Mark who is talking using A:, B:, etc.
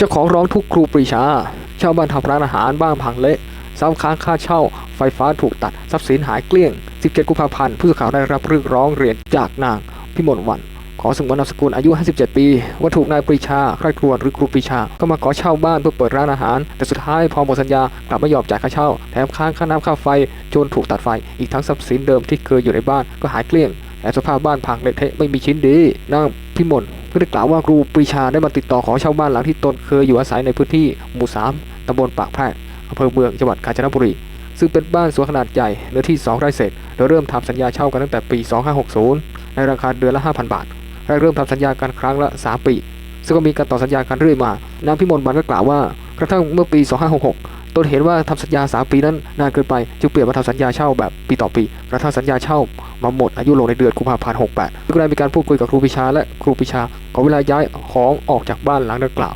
A: เจ้าของร้องทุกครูปรีชาเช่าบ้านทำร้านอาหารบ้างพังเละซ้ำค้างค่าเช่า ไฟฟ้าถูกตัดทรัพย์สินหายเกลี้ยง 17 กุมภาพันธ์ผู้สื่อข่าวได้รับเรื่องร้องเรียนจากนางพิมลวันขอสงวนนามสกุลอายุ 57 ปี ว่าถูกนายปรีชาใครครวญหรือครูปรีชา ก็มาขอเช่าบ้านเพื่อเปิดร้านอาหาร แต่สุดท้ายพอหมดสัญญากลับไม่ยอมจ่ายค่าเช่า แถมค้างค่าน้ำค่าไฟ จนถูกตัดไฟ อีกทั้งทรัพย์สินเดิมที่เคยอยู่ในบ้านก็หายเกลี้ยง แต่สภาพบ้านพังเละเทะไม่มีชิ้นดีนางพิมลเพื่อได้กล่าวว่าครูปรีชาได้มาติดต่อขอเช่าบ้านหลังที่ตนเคยอยู่อาศัยในพื้นที่หมู่3ตำบลปากแพรกอำเภอเมืองจังหวัดกาญจนบุรี ซึ่งเป็นบ้านสวนขนาดใหญ่เนื้อที่ 2 ไร่เศษโดยเริ่มทำสัญญาเช่ากันตั้งแต่ปี 2560 ในราคาเดือนละ 5,000 บาทและเริ่มทำสัญญากันครั้งละ 3 ปี ซึ่งก็มีการต่อสัญญากันเรื่อยมานางพิมลบันก็กล่าวว่า กระทั่งเมื่อปี 2566 ตนเห็นว่าทำสัญญา 3 ปีนั้นนานเกินไป จึงเปลี่ยนมาทำสัญญาเช่าแบบปีต่อปี กระทั่งสัญญาเช่ามาหมดอายุลงในเดือนกุมภาพันธ์68ก็ได้มีการพูดคุยกับครูปิชาและครูปิชาขอเวลาย้ายของออกจากบ้านหลังดังกล่าว